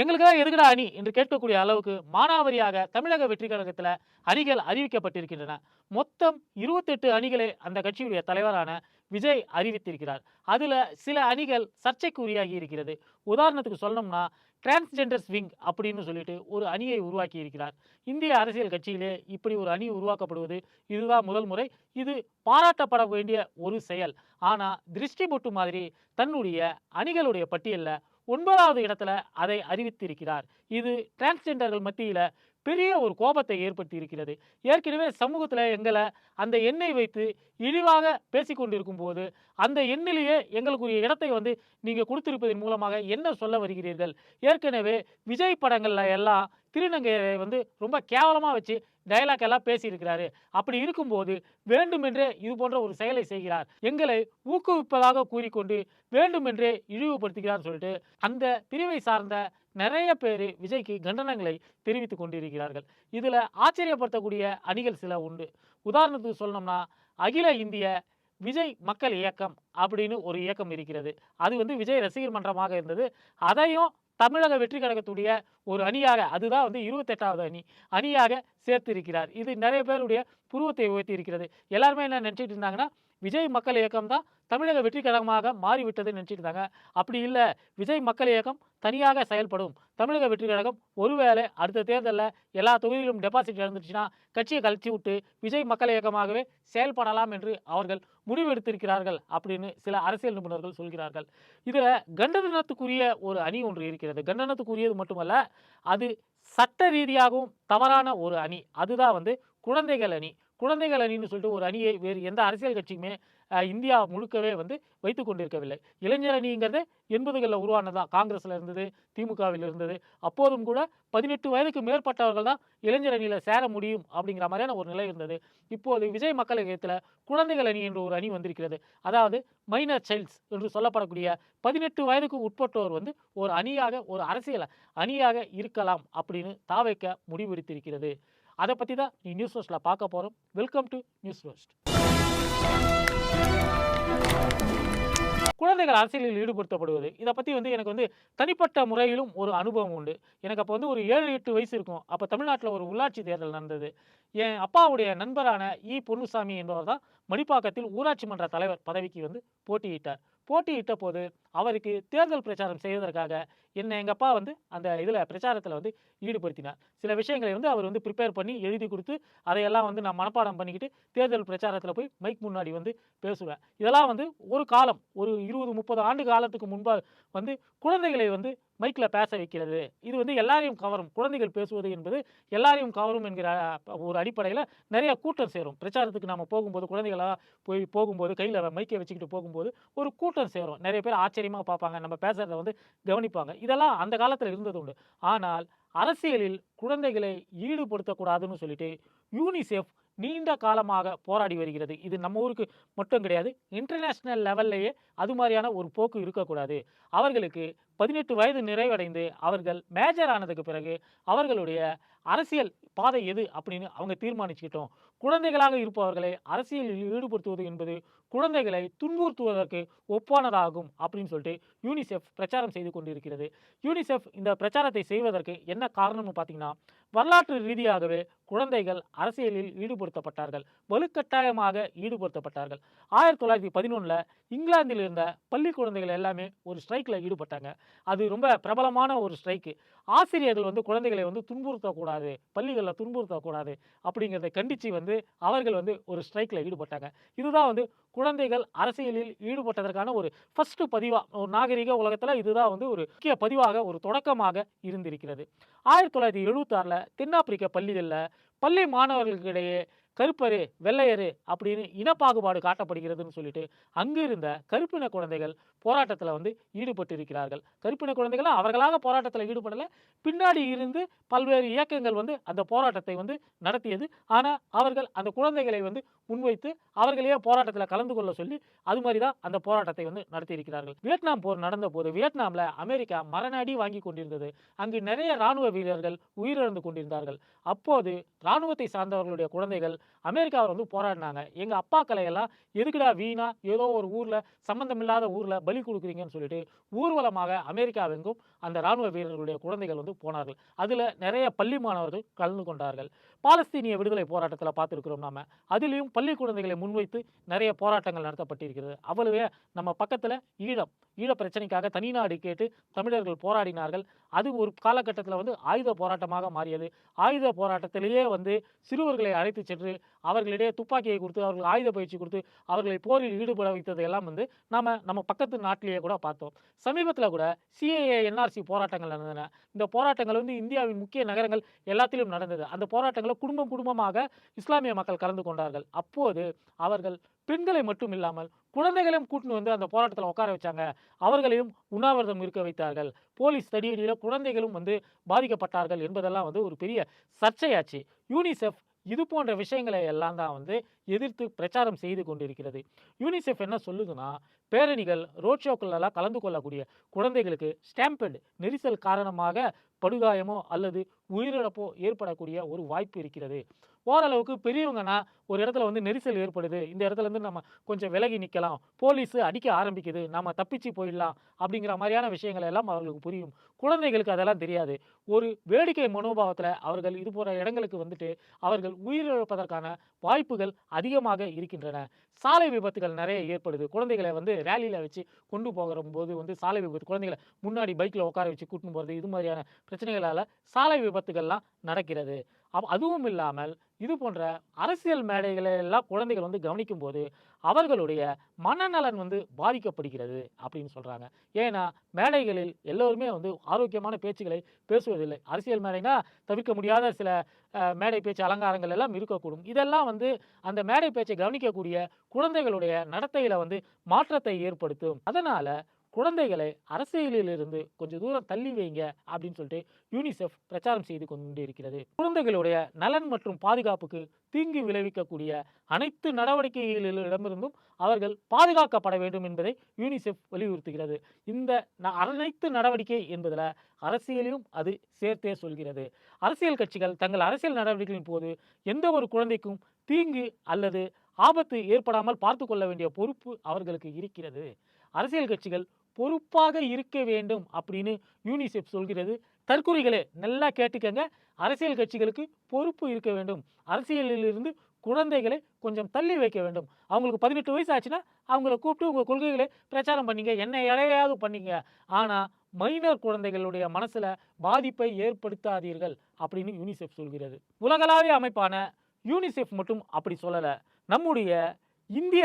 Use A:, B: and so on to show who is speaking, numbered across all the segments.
A: எங்களுக்காக எதுக்குடா அணி? என்று கேட்கக்கூடிய அளவுக்கு மானாவரியாக தமிழக வெற்றி கழகத்தில் அணிகள் அறிவிக்கப்பட்டிருக்கின்றன. மொத்தம் இருபத்தெட்டு அணிகளை அந்த கட்சியுடைய தலைவரான விஜய் அறிவித்திருக்கிறார். அதில் சில அணிகள் சர்ச்சைக்குரியாகி இருக்கிறது. உதாரணத்துக்கு சொல்லணும்னா டிரான்ஸ்ஜெண்டர்ஸ் விங் அப்படின்னு சொல்லிட்டு ஒரு அணியை உருவாக்கி இருக்கிறார். இந்திய அரசியல் கட்சியிலே இப்படி ஒரு அணி உருவாக்கப்படுவது இதுதான் முதல் முறை. இது பாராட்டப்பட வேண்டிய ஒரு செயல். ஆனால் திருஷ்டி பொட்டு மாதிரி தன்னுடைய அணிகளுடைய பட்டியலில் ஒன்பதாவது இடத்துல அதை அறிவித்திருக்கிறார். இது டிரான்ஸ்ஜெண்டர்கள் மத்தியில் பெரிய ஒரு கோபத்தை ஏற்படுத்தி இருக்கிறது ஏற்கனவே சமூகத்தில் எங்களை அந்த எண்ணை வைத்து இழிவாக பேசிக்கொண்டிருக்கும் போது அந்த எண்ணிலேயே எங்களுக்குரிய இடத்தை வந்து நீங்கள் கொடுத்திருப்பதன் மூலமாக என்ன சொல்ல வருகிறீர்கள்? ஏற்கனவே விஜய் படங்களில் எல்லாம் திருநங்கையை வந்து ரொம்ப கேவலமாக வச்சு டயலாக் எல்லாம் பேசியிருக்கிறாரு. அப்படி இருக்கும்போது வேண்டுமென்றே இது போன்ற ஒரு செயலை செய்கிறார். எங்களை ஊக்குவிப்பதாக கூறிக்கொண்டு வேண்டுமென்றே இழிவுபடுத்துகிறார் சொல்லிட்டு அந்த பிரிவை சார்ந்த நிறைய பேர் விஜய்க்கு கண்டனங்களை தெரிவித்துக் கொண்டிருக்கிறார்கள். இதில் ஆச்சரியப்படுத்தக்கூடிய அணிகள் சில உண்டு. உதாரணத்துக்கு சொல்லணும்னா அகில இந்திய விஜய் மக்கள் இயக்கம் அப்படின்னு ஒரு இயக்கம் இருக்கிறது. அது வந்து விஜய் ரசிகர் மன்றமாக இருந்தது. அதையும் தமிழக வெற்றி கழகத்துடைய ஒரு அணியாக அதுதான் வந்து இருபத்தெட்டாவது அணி அணியாக சேர்த்திருக்கிறார். இது நிறைய பேருடைய புருவத்தை உயர்த்தி இருக்கிறது. எல்லாருமே என்ன நினச்சிட்டு இருந்தாங்கன்னா விஜய் மக்கள் இயக்கம் தான் தமிழக வெற்றி கழகமாக மாறிவிட்டதுன்னு நினச்சிட்டு இருந்தாங்க அப்படி இல்லை விஜய் மக்கள் இயக்கம் தனியாக செயல்படும். தமிழக வெற்றி கழகம் ஒருவேளை அடுத்த தேர்தலில் எல்லா தொகுதியிலும் டெபாசிட் இழந்துச்சுன்னா கட்சியை கழிச்சு விட்டு விஜய் மக்கள் இயக்கமாகவே செயல்படலாம் என்று அவர்கள் முடிவெடுத்திருக்கிறார்கள் அப்படின்னு சில அரசியல் நிபுணர்கள் சொல்கிறார்கள். இதில் கண்டனத்துக்குரிய ஒரு அணி ஒன்று இருக்கிறது. கண்டனத்துக்குரியது மட்டுமல்ல அது சட்ட ரீதியாகவும் தவறான ஒரு அணி. அதுதான் வந்து குழந்தைகள் அணி. குழந்தைகள் அணின்னு சொல்லிட்டு ஒரு அணியை வேறு எந்த அரசியல் கட்சியுமே இந்தியா முழுக்கவே வந்து வைத்து கொண்டிருக்கவில்லை. இளைஞர் அணிங்கிறது எண்பதுகளில் உருவானதான் காங்கிரஸில் இருந்தது திமுகவில் இருந்தது. அப்போதும் கூட பதினெட்டு வயதுக்கு மேற்பட்டவர்கள் தான் இளைஞர் அணியில் சேர முடியும் அப்படிங்கிற மாதிரியான ஒரு நிலை இருந்தது. இப்போது விஜய் மக்கள் இயக்கத்தில் குழந்தைகள் அணி என்ற ஒரு அணி வந்திருக்கிறது. அதாவது மைனர் சைல்ட்ஸ் என்று சொல்லப்படக்கூடிய பதினெட்டு வயதுக்கு உட்பட்டோர் வந்து ஒரு அணியாக ஒரு அரசியல் அணியாக இருக்கலாம் அப்படின்னு தாவைக்க முடிவெடுத்திருக்கிறது அதை பற்றி தான் நீ நியூஸ் ரோஸ்ட்டில் பார்க்க போகிறோம் வெல்கம் டு நியூஸ் ரோஸ்ட் குழந்தைகள் அரசியலில் ஈடுபடுத்தப்படுவது. இதை பற்றி வந்து எனக்கு வந்து தனிப்பட்ட முறையிலும் ஒரு அனுபவம் உண்டு. எனக்கு அப்போ வந்து ஒரு ஏழு எட்டு வயசு இருக்கும். அப்போ தமிழ்நாட்டில் ஒரு உள்ளாட்சி தேர்தல் நடந்தது. என் அப்பாவுடைய நண்பரான இ. பொன்னுசாமி என்பவர் தான் மடிப்பாக்கத்தில் ஊராட்சி மன்ற தலைவர் பதவிக்கு வந்து போட்டியிட்டார். போட்டியிட்ட போது அவருக்கு தேர்தல் பிரச்சாரம் செய்வதற்காக என்னை எங்கள் அப்பா வந்து அந்த இதில் பிரச்சாரத்தில் வந்து ஈடுபடுத்தினார். சில விஷயங்களை வந்து அவர் வந்து ப்ரிப்பேர் பண்ணி எழுதி கொடுத்து அதையெல்லாம் வந்து நான் மனப்பாடம் பண்ணிக்கிட்டு தேர்தல் பிரச்சாரத்தில் போய் மைக் முன்னாடி வந்து பேசுவேன். இதெல்லாம் வந்து ஒரு காலம் ஒரு இருபது முப்பது ஆண்டு காலத்துக்கு முன்பாக வந்து குழந்தைகளை வந்து மைக்கில் பேச வைக்கிறது. இது வந்து எல்லாரையும் கவரும். குழந்தைகள் பேசுவது என்பது எல்லாரையும் கவரும் என்கிற ஒரு அடிப்படையில் நிறைய கூட்டம் சேரும். பிரச்சாரத்துக்கு நம்ம போகும்போது குழந்தைகளாக போய் போகும்போது கையில் மைக்கை வச்சுக்கிட்டு போகும்போது ஒரு கூட்டம் சேரும். நிறைய பேர் ஆச்சரியமாக பார்ப்பாங்க. நம்ம பேசுகிறத வந்து கவனிப்பாங்க. இதெல்லாம் அந்த காலத்தில் இருந்தது உண்டு. ஆனால் அரசியலில் குழந்தைகளை ஈடுபடுத்தக்கூடாதுன்னு சொல்லிட்டு யூனிசெஃப் நீண்ட காலமாக போராடி வருகிறது. இது நம்ம ஊருக்கு மட்டும் கிடையாது இன்டர்நேஷ்னல் லெவல்லையே அது மாதிரியான ஒரு போக்கு இருக்கக்கூடாது. அவர்களுக்கு பதினெட்டு வயது நிறைவடைந்து அவர்கள் மேஜர் ஆனதுக்கு பிறகு அவர்களுடைய அரசியல் பாதை எது அப்படின்னு அவங்க தீர்மானிச்சுக்கிட்டோம். குழந்தைகளாக இருப்பவர்களை அரசியலில் ஈடுபடுத்துவது என்பது குழந்தைகளை துன்புறுத்துவதற்கு ஒப்பானதாகும் அப்படின்னு சொல்லிட்டு யூனிசெஃப் பிரச்சாரம் செய்து கொண்டிருக்கிறது. யூனிசெஃப் இந்த பிரச்சாரத்தை செய்வதற்கு என்ன காரணம்னு பார்த்தீங்கன்னா வரலாற்று ரீதியாகவே குழந்தைகள் அரசியலில் ஈடுபடுத்தப்பட்டார்கள். வலுக்கட்டாயமாக ஈடுபடுத்தப்பட்டார்கள். ஆயிரத்தி தொள்ளாயிரத்தி பதினொன்றில் இங்கிலாந்தில் இருந்த பள்ளி குழந்தைகள் எல்லாமே ஒரு ஸ்ட்ரைக்கில் ஈடுபட்டாங்க. அது ரொம்ப பிரபலமான ஒரு ஸ்ட்ரைக்கு ஆசிரியர்கள் வந்து குழந்தைகளை வந்து துன்புறுத்தக்கூடாது. பள்ளிகளில் துன்புறுத்தக்கூடாது அப்படிங்கிறத கண்டித்து வந்து அவர்கள் வந்து ஒரு ஸ்ட்ரைக்கில் ஈடுபட்டாங்க. இதுதான் வந்து குழந்தைகள் அரசியலில் ஈடுபட்டதற்கான ஒரு ஃபஸ்ட்டு பதிவாக ஒரு நாகரிக உலகத்தில் இதுதான் வந்து ஒரு முக்கிய பதிவாக ஒரு தொடக்கமாக இருந்திருக்கிறது. ஆயிரத்தி தொள்ளாயிரத்தி எழுபத்தாறில் தென்னாப்பிரிக்க பள்ளிகளில் பள்ளி மாணவர்களுக்கிடையே கருப்பரு வெள்ளையரு அப்படின்னு இனப்பாகுபாடு காட்டப்படுகிறதுன்னு சொல்லிட்டு அங்கு இருந்த கருப்பின குழந்தைகள் போராட்டத்தில் வந்து ஈடுபட்டு இருக்கிறார்கள் கருப்பின குழந்தைகள் அவர்களாக போராட்டத்தில் ஈடுபடலை. பின்னாடி இருந்து பல்வேறு இயக்கங்கள் வந்து அந்த போராட்டத்தை வந்து நடத்தியது. ஆனால் அவர்கள் அந்த குழந்தைகளை வந்து முன்வைத்து அவர்களையே போராட்டத்தில் கலந்து கொள்ள சொல்லி அது மாதிரி தான் அந்த போராட்டத்தை வந்து நடத்தியிருக்கிறார்கள். வியட்நாம் போர் நடந்த போது வியட்நாமில் அமெரிக்கா மரண அடி வாங்கி கொண்டிருந்தது. அங்கு நிறைய இராணுவ வீரர்கள் உயிரிழந்து கொண்டிருந்தார்கள். அப்போது இராணுவத்தை சார்ந்தவர்களுடைய குழந்தைகள் அமெரிக்காவில் வந்து போராடினாங்க. எங்கள் அப்பாக்களை எல்லாம் எதுக்குடா வீணா? ஏதோ ஒரு ஊரில் சம்மந்தமில்லாத ஊரில் பலி கொடுக்குறீங்கன்னு சொல்லிட்டு ஊர்வலமாக அமெரிக்காவெங்கும் அந்த ராணுவ வீரர்களுடைய குழந்தைகள் வந்து போனார்கள். அதில் நிறைய பள்ளி மாணவர்கள் கலந்து கொண்டார்கள். பாலஸ்தீனிய விடுதலை போராட்டத்தில் பார்த்துருக்குறோம் நாம. அதிலையும் பள்ளி குழந்தைகளை முன்வைத்து நிறைய போராட்டங்கள் நடத்தப்பட்டிருக்கிறது. அவ்வளவே நம்ம பக்கத்தில் ஈழம். ஈழ பிரச்சனைக்காக தனிநாடு கேட்டு தமிழர்கள் போராடினார்கள். அது ஒரு காலகட்டத்தில் வந்து ஆயுத போராட்டமாக மாறியது. ஆயுத போராட்டத்திலேயே வந்து சிறுவர்களை அழைத்து சென்று அவர்களிடையே துப்பாக்கியை கொடுத்து அவர்கள் ஆயுத பயிற்சி கொடுத்து அவர்களை போரில் ஈடுபட வைத்தது எல்லாம் வந்து நாம நம்ம பக்கத்து நாட்டிலேயே கூட பார்த்தோம். சமீபத்தில் கூட சிஏஏ என்ஆர்சி போராட்டங்கள் நடந்தன. இந்த போராட்டங்கள் வந்து இந்தியாவின் முக்கிய நகரங்கள் எல்லாத்திலும் நடந்தது. அந்த போராட்டங்களில் குடும்பம் குடும்பமாக இஸ்லாமிய மக்கள் கலந்து கொண்டார்கள். அப்போது அவர்கள் பெண்களை மட்டும் இல்லாமல் குழந்தைகளையும் கூட்டின்னு வந்து அந்த போராட்டத்தில் உட்கார வச்சாங்க. அவர்களையும் உண்ணாவிரதம் இருக்க வைத்தார்கள். போலீஸ் தடியடியில் குழந்தைகளும் வந்து பாதிக்கப்பட்டார்கள் என்பதெல்லாம் வந்து ஒரு பெரிய சர்ச்சையாச்சு. யூனிசெஃப் இது போன்ற விஷயங்களை எல்லாம் தான் வந்து எதிர்த்து பிரச்சாரம் செய்து கொண்டிருக்கிறது. யூனிசெஃப் என்ன சொல்லுதுன்னா பேரணிகள் ரோட் ஷோக்கள்லாம் கலந்து கொள்ளக்கூடிய குழந்தைகளுக்கு ஸ்டாம்பெட் நெரிசல் காரணமாக படுகாயமோ அல்லது உயிரிழப்போ ஏற்படக்கூடிய ஒரு வாய்ப்பு இருக்கிறது. ஓரளவுக்கு பெரியவங்கன்னா ஒரு இடத்துல வந்து நெரிசல் ஏற்படுது. இந்த இடத்துல இருந்து நம்ம கொஞ்சம் விலகி நிற்கலாம் போலீஸ் அடிக்க ஆரம்பிக்குது. நம்ம தப்பிச்சு போயிடலாம் அப்படிங்கிற மாதிரியான விஷயங்கள் எல்லாம் அவர்களுக்கு புரியும். குழந்தைகளுக்கு அதெல்லாம் தெரியாது. ஒரு வேடிக்கை மனோபாவத்தில் அவர்கள் இது போன்ற இடங்களுக்கு வந்துட்டு அவர்கள் உயிரிழப்பதற்கான வாய்ப்புகள் அதிகமாக இருக்கின்றன. சாலை விபத்துகள் நிறைய ஏற்படுது. குழந்தைகளை வந்து ரேலியில் வச்சு கொண்டு போகிற போது வந்து சாலை விபத்து குழந்தைகளை முன்னாடி பைக்கில் உட்கார வச்சு கூட்டின்னு போகிறது இது மாதிரியான பிரச்சனைகளால் சாலை விபத்துகள்லாம் நடக்கிறது. அப் அதுவும் இல்லாமல் இது போன்ற அரசியல் மே மேடைகளை எல்லாம் குழந்தைகள் வந்து கவனிக்கும் போது அவர்களுடைய மனநலன் வந்து பாதிக்கப்படுகிறது அப்படின்னு சொல்கிறாங்க ஏன்னா மேடைகளில் எல்லோருமே வந்து ஆரோக்கியமான பேச்சுகளை பேசுவதில்லை. அரசியல் மேடைனா தவிர்க்க முடியாத சில மேடை பேச்சு அலங்காரங்கள் எல்லாம் இருக்கக்கூடும். இதெல்லாம் வந்து அந்த மேடை பேச்சை கவனிக்கக்கூடிய குழந்தைகளுடைய நடத்தையில் வந்து மாற்றத்தை ஏற்படுத்தும். அதனால் குழந்தைகளை அரசியலிலிருந்து கொஞ்சம் தூரம் தள்ளி வைங்க அப்படின்னு சொல்லிட்டு யூனிசெஃப் பிரச்சாரம் செய்து கொண்டு இருக்கிறது. குழந்தைகளுடைய நலன் மற்றும் பாதுகாப்புக்கு தீங்கு விளைவிக்கக்கூடிய அனைத்து நடவடிக்கைகளிடமிருந்தும் அவர்கள் பாதுகாக்கப்பட வேண்டும் என்பதை யூனிசெஃப் வலியுறுத்துகிறது. இந்த அனைத்து நடவடிக்கை என்பதில் அரசியலிலும் அது சேர்த்தே சொல்கிறது. அரசியல் கட்சிகள் தங்கள் அரசியல் நடவடிக்கைகளின் போது எந்த ஒரு குழந்தைக்கும் தீங்கு அல்லது ஆபத்து ஏற்படாமல் பார்த்து கொள்ள வேண்டிய பொறுப்பு அவர்களுக்கு இருக்கிறது. அரசியல் கட்சிகள் பொறுப்பாக இருக்க வேண்டும் அப்படின்னு யூனிசெஃப் சொல்கிறது. தற்குறிகளே நல்லா கேட்டுக்கங்க. அரசியல் கட்சிகளுக்கு பொறுப்பு இருக்க வேண்டும். அரசியலிலிருந்து குழந்தைகளை கொஞ்சம் தள்ளி வைக்க வேண்டும். அவங்களுக்கு பதினெட்டு வயசு ஆச்சுன்னா அவங்கள கூப்பிட்டு உங்கள் கொள்கைகளை பிரச்சாரம் பண்ணிங்க. என்ன இடையாவது பண்ணிங்க. ஆனால் மைனர் குழந்தைகளுடைய மனசில் பாதிப்பை ஏற்படுத்தாதீர்கள் அப்படின்னு யூனிசெஃப் சொல்கிறது. உலகளாவிய அமைப்பான யூனிசெஃப் மட்டும் அப்படி சொல்லலை. நம்முடைய இந்திய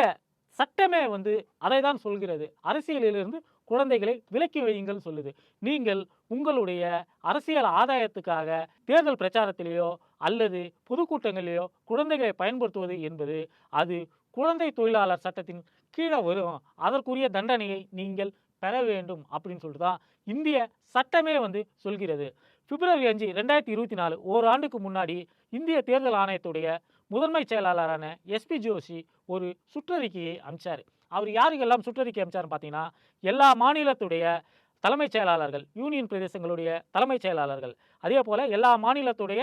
A: சட்டமே வந்து அதை தான் சொல்கிறது. அரசியலிலிருந்து குழந்தைகளை விலக்கி வையுங்கள் சொல்லுது. நீங்கள் உங்களுடைய அரசியல் ஆதாயத்துக்காக தேர்தல் பிரச்சாரத்திலேயோ அல்லது பொதுக்கூட்டங்களிலேயோ குழந்தைகளை பயன்படுத்துவது என்பது அது குழந்தை தொழிலாளர் சட்டத்தின் கீழே வரும். அதற்குரிய தண்டனையை நீங்கள் பெற வேண்டும் அப்படின்னு சொல்லிட்டு தான் இந்திய சட்டமே வந்து சொல்கிறது. பிப்ரவரி அஞ்சு ரெண்டாயிரத்தி இருபத்தி நாலு ஓராண்டுக்கு முன்னாடி இந்திய தேர்தல் ஆணையத்துடைய முதன்மை செயலாளரான எஸ்பி ஜோஷி ஒரு சுற்றறிக்கையை அனுப்பிச்சார். அவர் யாருக்கெல்லாம் சுற்றறிக்கை அனுப்பிச்சாருன்னு பார்த்தீங்கன்னா எல்லா மாநிலத்துடைய தலைமைச் செயலாளர்கள் யூனியன் பிரதேசங்களுடைய தலைமைச் செயலாளர்கள். அதே போல் எல்லா மாநிலத்துடைய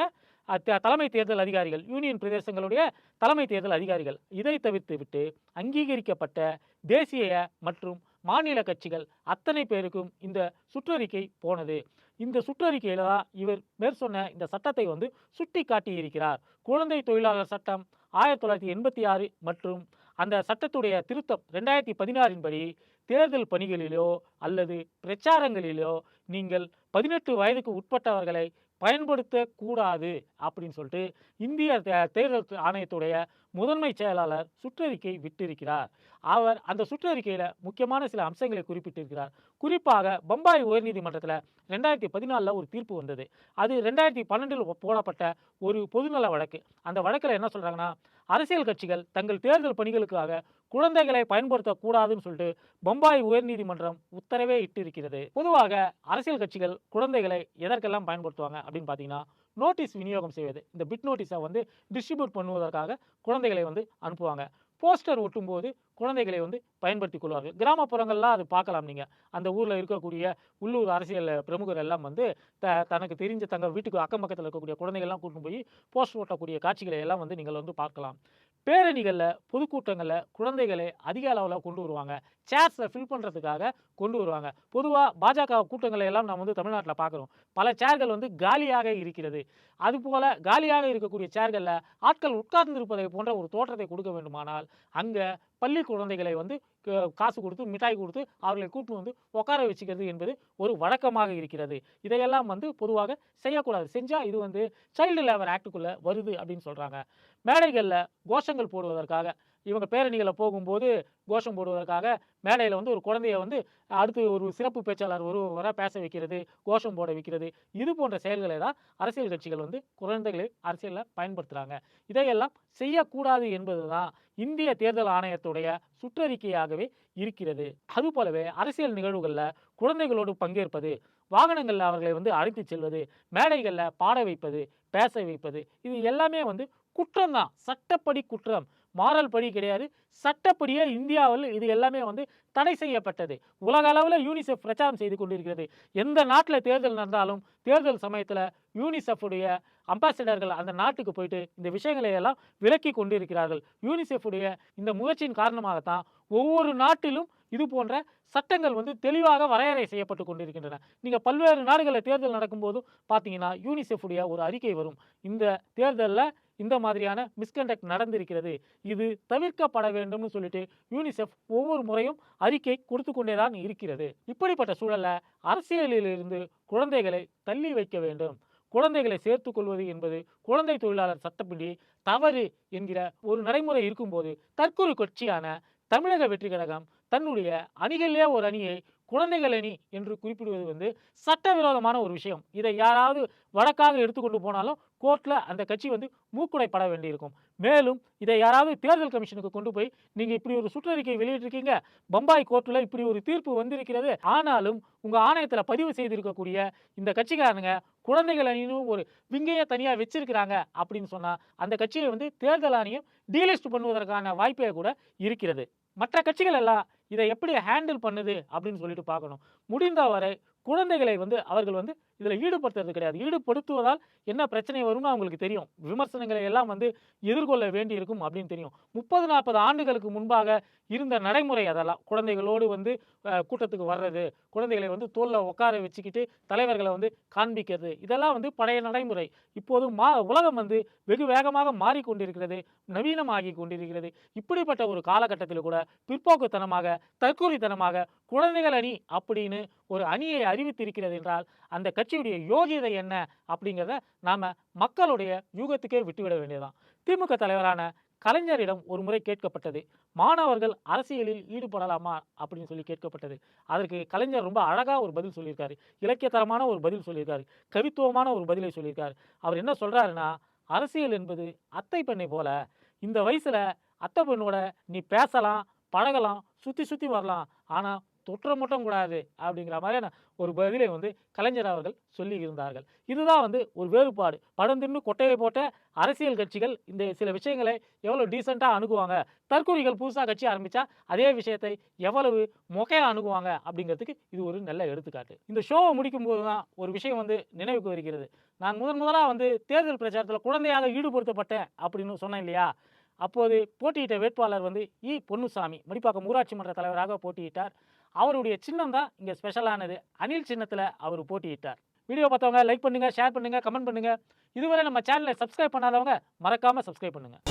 A: தலைமை தேர்தல் அதிகாரிகள் யூனியன் பிரதேசங்களுடைய தலைமை தேர்தல் அதிகாரிகள். இதை தவிர்த்து விட்டு அங்கீகரிக்கப்பட்ட தேசிய மற்றும் மாநில கட்சிகள் அத்தனை பேருக்கும் இந்த சுற்றறிக்கை போனது. இந்த சுற்றறிக்கையில் தான் இவர் மேற்சொன்ன இந்த சட்டத்தை வந்து சுட்டி காட்டியிருக்கிறார் குழந்தை தொழிலாளர் சட்டம் ஆயிரத்தி தொள்ளாயிரத்தி எண்பத்தி ஆறு மற்றும் அந்த சட்டத்துடைய திருத்தம் ரெண்டாயிரத்தி பதினாறின் படி தேர்தல் பணிகளிலோ அல்லது பிரச்சாரங்களிலோ நீங்கள் பதினெட்டு வயதுக்கு உட்பட்டவர்களை பயன்படுத்தக்கூடாது அப்படின்னு சொல்லிட்டு இந்திய தே- தேர்தல் ஆணையத்துடைய முதன்மை செயலாளர் சுற்றறிக்கை விட்டிருக்கிறார். அவர் அந்த சுற்றறிக்கையில் முக்கியமான சில அம்சங்களை குறிப்பிட்டிருக்கிறார். குறிப்பாக பம்பாய் உயர்நீதிமன்றத்தில் ரெண்டாயிரத்தி பதினாலில் ஒரு தீர்ப்பு வந்தது. அது ரெண்டாயிரத்தி பன்னெண்டில் போடப்பட்ட ஒரு பொதுநல வழக்கு. அந்த வழக்கில் என்ன சொல்கிறாங்கன்னா அரசியல் கட்சிகள் தங்கள் தேர்தல் பணிகளுக்காக குழந்தைகளை பயன்படுத்தக்கூடாதுன்னு சொல்லிட்டு பம்பாய் உயர்நீதிமன்றம் உத்தரவே இட்டிருக்கிறது. பொதுவாக அரசியல் கட்சிகள் குழந்தைகளை எதற்கெல்லாம் பயன்படுத்துவாங்க அப்படின்னு பார்த்தீங்கன்னா நோட்டீஸ் விநியோகம் செய்வது. இந்த பிட் நோட்டீஸை வந்து டிஸ்ட்ரிபியூட் பண்ணுவதற்காக குழந்தைகளை வந்து அனுப்புவாங்க. போஸ்டர் ஒட்டும்போது குழந்தைகளை வந்து பயன்படுத்தி கொள்வார்கள். கிராமப்புறங்கள்லாம் அது பார்க்கலாம் நீங்கள் அந்த ஊரில் இருக்கக்கூடிய உள்ளூர் அரசியல் பிரமுகர் எல்லாம் வந்து த தனக்கு தெரிஞ்ச தங்க வீட்டுக்கு அக்கம் பக்கத்தில் இருக்கக்கூடிய குழந்தைகள்லாம் கூட்டு போய் போஸ்டர் ஒட்டக்கூடிய காட்சிகளை எல்லாம் வந்து நீங்கள் வந்து பார்க்கலாம். பேரணிகளில் பொதுக்கூட்டங்களில் குழந்தைகளை அதிக அளவில் கொண்டு வருவாங்க. சேர்ஸை ஃபில் பண்ணுறதுக்காக கொண்டு வருவாங்க. பொதுவாக பாஜக கூட்டங்களை எல்லாம் நம்ம வந்து தமிழ்நாட்டில் பார்க்குறோம் பல சேர்கள் வந்து காலியாக இருக்கிறது. அதுபோல் காலியாக இருக்கக்கூடிய சேர்களில் ஆட்கள் உட்கார்ந்திருப்பதை போன்ற ஒரு தோற்றத்தை கொடுக்க வேண்டுமானால் அங்கே பள்ளி குழந்தைகளை வந்து க- காசு கொடுத்து மிட்டாய் கொடுத்து அவர்களை கூட்டு வந்து உட்கார வச்சுக்கிறது என்பது ஒரு வழக்கமாக இருக்கிறது. இதையெல்லாம் வந்து பொதுவாக செய்யக்கூடாது. செஞ்சால் இது வந்து சைல்டு லேபர் ஆக்டுக்குள்ளே வருது அப்படின்னு சொல்கிறாங்க மேடைகளில் கோஷங்கள் போடுவதற்காக இவங்க பேரணிகளை போகும்போது கோஷம் போடுவதற்காக மேடையில் வந்து ஒரு குழந்தைய வந்து அடுத்து ஒரு சிறப்பு பேச்சாளர் ஒருவராக பேச வைக்கிறது கோஷம் போட வைக்கிறது இது போன்ற செயல்களை தான் அரசியல் கட்சிகள் வந்து குழந்தைகளை அரசியலில் பயன்படுத்துகிறாங்க இதையெல்லாம் செய்யக்கூடாது என்பது தான் இந்திய தேர்தல் ஆணையத்துடைய சுற்றறிக்கையாகவே இருக்கிறது. அதுபோலவே அரசியல் நிகழ்வுகளில் குழந்தைகளோடு பங்கேற்பது வாகனங்களில் அவர்களை வந்து அழைத்து செல்வது மேடைகளில் பாட வைப்பது பேச வைப்பது இது எல்லாமே வந்து குற்றம் தான் சட்டப்படி குற்றம். மாறல் படி கிடையாது. சட்டப்படியே இந்தியாவில் இது எல்லாமே வந்து தடை செய்யப்பட்டது. உலக அளவில் யூனிசெஃப் பிரச்சாரம் செய்து கொண்டிருக்கிறது. எந்த நாட்டில் தேர்தல் நடந்தாலும் தேர்தல் சமயத்தில் யூனிசெஃபுடைய அம்பாசிடர்கள் அந்த நாட்டுக்கு போயிட்டு இந்த விஷயங்களை எல்லாம் விலக்கி கொண்டிருக்கிறார்கள். யூனிசெஃபுடைய இந்த முயற்சியின் காரணமாகத்தான் ஒவ்வொரு நாட்டிலும் இது போன்ற சட்டங்கள் வந்து தெளிவாக வரையறை செய்யப்பட்டு கொண்டிருக்கின்றன. நீங்கள் பல்வேறு நாடுகளில் தேர்தல் நடக்கும்போதும் பார்த்தீங்கன்னா யூனிசெஃபுடைய ஒரு அறிக்கை வரும். இந்த தேர்தலில் இந்த மாதிரியான மிஸ்கண்டக்ட் நடந்திருக்கிறது. இது தவிர்க்கப்பட வேண்டும்னு சொல்லிட்டு யூனிசெஃப் ஒவ்வொரு முறையும் அறிக்கை கொடுத்து கொண்டே தான் இருக்கிறது. இப்படிப்பட்ட சூழலில் அரசியலிலிருந்து குழந்தைகளை தள்ளி வைக்க வேண்டும். குழந்தைகளை சேர்த்து கொள்வது என்பது குழந்தை தொழிலாளர் சட்டப்படி தவறு என்கிற ஒரு நடைமுறை இருக்கும்போது தற்கொலை கட்சியான தமிழக வெற்றி கழகம் தன்னுடைய அணிகளிலே ஒரு அணியை குழந்தைகள் அணி என்று குறிப்பிடுவது வந்து சட்டவிரோதமான ஒரு விஷயம். இதை யாராவது வழக்காக எடுத்துக்கொண்டு போனாலும் கோர்ட்டில் அந்த கட்சி வந்து மூக்குடைப்பட வேண்டியிருக்கும். மேலும் இதை யாராவது தேர்தல் கமிஷனுக்கு கொண்டு போய் நீங்கள் இப்படி ஒரு சுற்றறிக்கை வெளியிட்டிருக்கீங்க பம்பாய் கோர்ட்டில் இப்படி ஒரு தீர்ப்பு வந்திருக்கிறது ஆனாலும் உங்கள் ஆணையத்தில் பதிவு செய்திருக்கக்கூடிய இந்த கட்சிக்காரனுங்க குழந்தைகள் அணின்னு ஒரு விங்கையை தனியாக வச்சிருக்கிறாங்க அப்படின்னு சொன்னால் அந்த கட்சியை வந்து தேர்தல் ஆணையம் டீலிஸ்ட் பண்ணுவதற்கான வாய்ப்பே கூட இருக்கிறது. மற்ற கட்சிகள் எல்லாம் இதை எப்படி ஹேண்டில் பண்ணுது அப்படின்னு சொல்லிட்டு பார்க்கணும். முடிந்தவரை குழந்தைகளை வந்து அவர்கள் வந்து இதில் ஈடுபடுத்துறது கிடையாது. ஈடுபடுத்துவதால் என்ன பிரச்சனை வரும்னு அவங்களுக்கு தெரியும். விமர்சனங்களை எல்லாம் வந்து எதிர்கொள்ள வேண்டியிருக்கும் அப்படின்னு தெரியும். முப்பது நாற்பது ஆண்டுகளுக்கு முன்பாக இருந்த நடைமுறை அதெல்லாம். குழந்தைகளோடு வந்து கூட்டத்துக்கு வர்றது குழந்தைகளை வந்து தோளில் உட்கார வச்சுக்கிட்டு தலைவர்களை வந்து காண்பிக்கிறது இதெல்லாம் வந்து பழைய நடைமுறை. இப்போது மா உலகம் வந்து வெகு வேகமாக மாறிக்கொண்டிருக்கிறது நவீனமாகி கொண்டிருக்கிறது. இப்படிப்பட்ட ஒரு காலகட்டத்தில் கூட பிற்போக்குத்தனமாக தற்கொலைத்தனமாக குழந்தைகள் அணி அப்படின்னு ஒரு அணியை அறிவித்திருக்கிறது என்றால் அந்த கட்சியுடைய யோகியதை என்ன? அப்படிங்கிறத நாம் மக்களுடைய யூகத்துக்கே விட்டுவிட வேண்டியதுதான். திமுக தலைவரான கலைஞரிடம் ஒரு முறை கேட்கப்பட்டது. மாணவர்கள் அரசியலில் ஈடுபடலாமா? அப்படின்னு சொல்லி கேட்கப்பட்டது. அதற்கு கலைஞர் ரொம்ப அழகாக ஒரு பதில் சொல்லியிருக்காரு. இலக்கியத்தரமான ஒரு பதில் சொல்லியிருக்காரு. கவித்துவமான ஒரு பதிலை சொல்லியிருக்காரு. அவர் என்ன சொல்கிறாருன்னா அரசியல் என்பது அத்தை பெண்ணை போல. இந்த வயசில் அத்தை பெண்ணோட நீ பேசலாம் பழகலாம் சுற்றி சுற்றி வரலாம். ஆனால் தொற்ற மட்டும் கூடாது அப்படிங்கிற மாதிரியான ஒரு பதிலை வந்து கலைஞர் அவர்கள் சொல்லி இருந்தார்கள் இதுதான் வந்து ஒரு வேறுபாடு. படம் தின்னு கொட்டையை போட்ட அரசியல் கட்சிகள் இந்த சில விஷயங்களை எவ்வளோ டீசெண்டாக அணுகுவாங்க? தற்கொலைகள் புதுசாக கட்சி ஆரம்பித்தா அதே விஷயத்தை எவ்வளவு மொக்கையாக அணுகுவாங்க? அப்படிங்கிறதுக்கு இது ஒரு நல்ல எடுத்துக்காட்டு. இந்த ஷோவை முடிக்கும் போது தான் ஒரு விஷயம் வந்து நினைவுக்கு வருகிறது. நான் முதன் முதலாக வந்து தேர்தல் பிரச்சாரத்தில் குழந்தையாக ஈடுபடுத்தப்பட்டேன் அப்படின்னு சொன்னேன் இல்லையா? அப்போது போட்டியிட்ட வேட்பாளர் வந்து இ. பொன்னுசாமி மடிப்பாக்கம் ஊராட்சி மன்ற தலைவராக போட்டியிட்டார். அவருடைய சின்னம் தான் இங்கே ஸ்பெஷலானது அனில் சின்னத்தில் அவர் போட்டியிட்டார். வீடியோ பார்த்தவங்க லைக் பண்ணுங்கள் ஷேர் பண்ணுங்கள் கமெண்ட் பண்ணுங்கள் இதுவரை நம்ம சேனலை சப்ஸ்கிரைப் பண்ணாதவங்க மறக்காமல் சப்ஸ்கிரைப் பண்ணுங்கள்